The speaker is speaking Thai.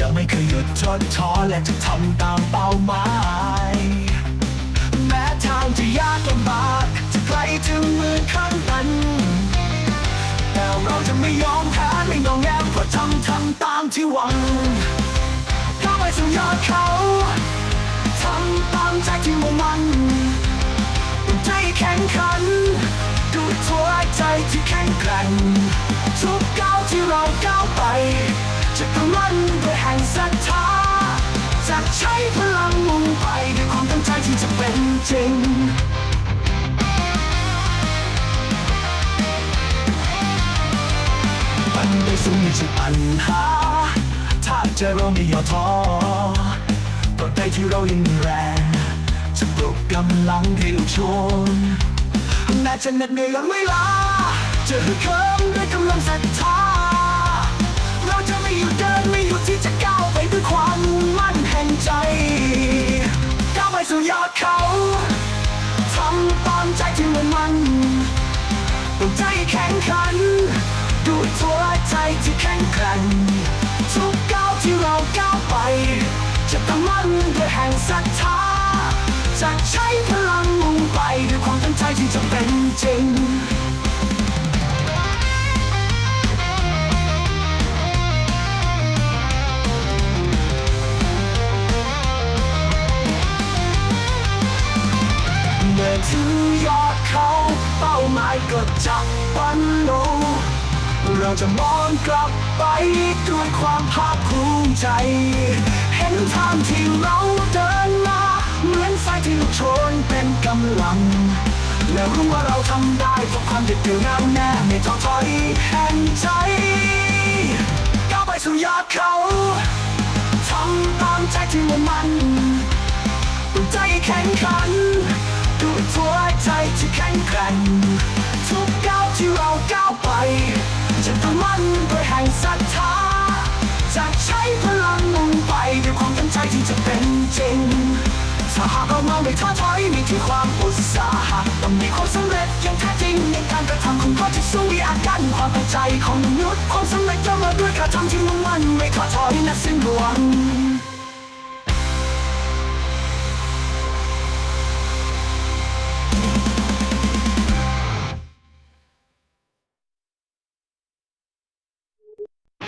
ยังไม่เคยหยุดทดท้อและจะทำตามเป้าหมาย แม้ทางจะยากลำบาก จะไกลถึงมือข้างนั้น แต่เราจะไม่ยอมแพ้ไม่งอแงเพราะทำทำตามที่หวังก้าวไปสู่ยอดเขาทำตามใจที่มุ่งมั่นใจแข็งขันด้วยหัวใจที่แข็งแกร่งทุกก้าวที่เราก้าวไป จะกำลังด้วยแห่งศรัทธาจะใช้พลังมุ่งไปด้วยความตั้งใจที่จะเป็นจริงมันได้สูงมีจุดปัญหา ถ้าเจอเราไม่ย่อท้อต่อใจที่เรายังแรง จะปลุกกำลังให้ลุกชนแม้จะเหน็ดเหนื่อยและเวลาจะฮึกเหิมด้วยกำลังศรัทธา สู่ยอดเขาทำตามใจที่มันมันต้องใจแข็งขันด้วยหัวใจที่แข็งแกร่งทุกก้าวที่เราก้าวไป จะตั้งมั่นด้วยแห่งศรัทธาจะใช้พลังมุ่งไปด้วยความตั้งใจที่จะเป็นจริง ถึงยอดเขา เป้าหมายก็จะบรรลุเราจะมองกลับไปด้วยความภาคภูมิใจ เห็นทางที่เราเดินมา เหมือนไฟที่ลุกโชนเป็นกำลัง และรู้ว่าเราทำได้เพราะความเด็ดเดี่ยวแน่แน่ไม่ท้อถอยแห่งใจก้าวไปสู่ยอดเขาทำตามใจที่มุ่งมั่นใจแข็งขัน ทุกก้าวที่เราก้าวไป จะตั้งมั่นด้วยแห่งศรัทธาจะใช้พลังมุ่งไปด้วยความตั้งใจที่จะเป็นจริงถ้าหากเรามาไม่ท้อถอยมีที่ความอุตสาหะต้องมีความสำเร็จอย่างแท้จริงในการกระทำของเขาที่สู้มีอาการความตั้งใจของมนุษย์ความสำเร็จจะมาด้วยการทำที่มุ่งมั่นไม่ท้อถอยและสิ้นหวัง เ